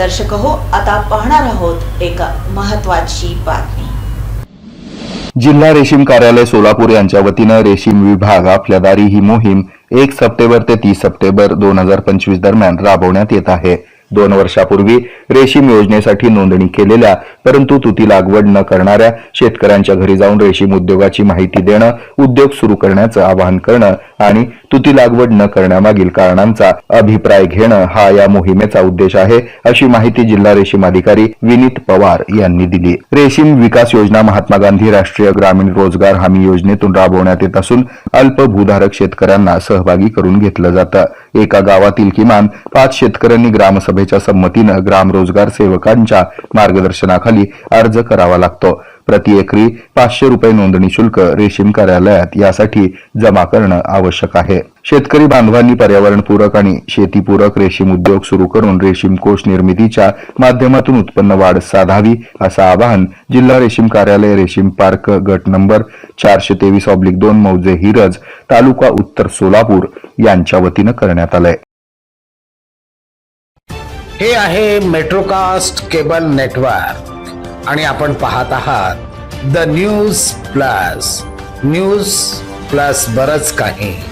दर्शक हो आता पाहणार आहोत एक महत्वाची बातमी. जिल्हा रेशीम कार्यालय सोलापूर यांच्या वतीनं रेशीम विभाग आपल्या दारी ही मोहीम एक सप्टेंबर ते तीस सप्टेंबर दोन हजार पंचवीस दरम्यान राबवण्यात येत आहे. दोन वर्षापूर्वी रेशीम योजनेसाठी नोंदणी केलेल्या परंतु तुती लागवड न करणाऱ्या शेतकऱ्यांच्या घरी जाऊन रेशीम उद्योगाची माहिती देणं उद्योग सुरू करण्याचं आवाहन करणं आणि तुती लागवड न करण्यामागील कारणांचा अभिप्राय घेणं हा या मोहिमेचा उद्देश आहे अशी माहिती जिल्हा रेशीम अधिकारी विनीत पवार यांनी दिली. रेशीम विकास योजना महात्मा गांधी राष्ट्रीय ग्रामीण रोजगार हमी योजनेतून राबवण्यात येत असून अल्प भूधारक शेतकऱ्यांना सहभागी करून घेतलं जातं. एका गावातील किमान पाच शेतकऱ्यांनी ग्रामसभेच्या संमतीनं ग्राम रोजगार सेवकांच्या मार्गदर्शनाखाली अर्ज करावा लागतो. प्रति एकरी पाचशे रुपये नोंदणी शुल्क रेशीम कार्यालयात यासाठी जमा करणं आवश्यक आहे. शेतकरी बांधवांनी पर्यावरणपूरक आणि शेतीपूरक रेशीम उद्योग सुरू करून रेशीम कोष निर्मितीच्या माध्यमातून उत्पन्न वाढ साधावी असं आवाहन जिल्हा रेशीम कार्यालय रेशीम पार्क गट नंबर चारशे तेवीस ऑब्लिक दोन मौजे हिरज तालुका उत्तर सोलापूर यांच्या वतीनं करण्यात आलंय. हे आहे मेट्रोकास्ट केबल नेटवर्क. आणि आपण पाहत आहात the news plus. News plus बरच काही.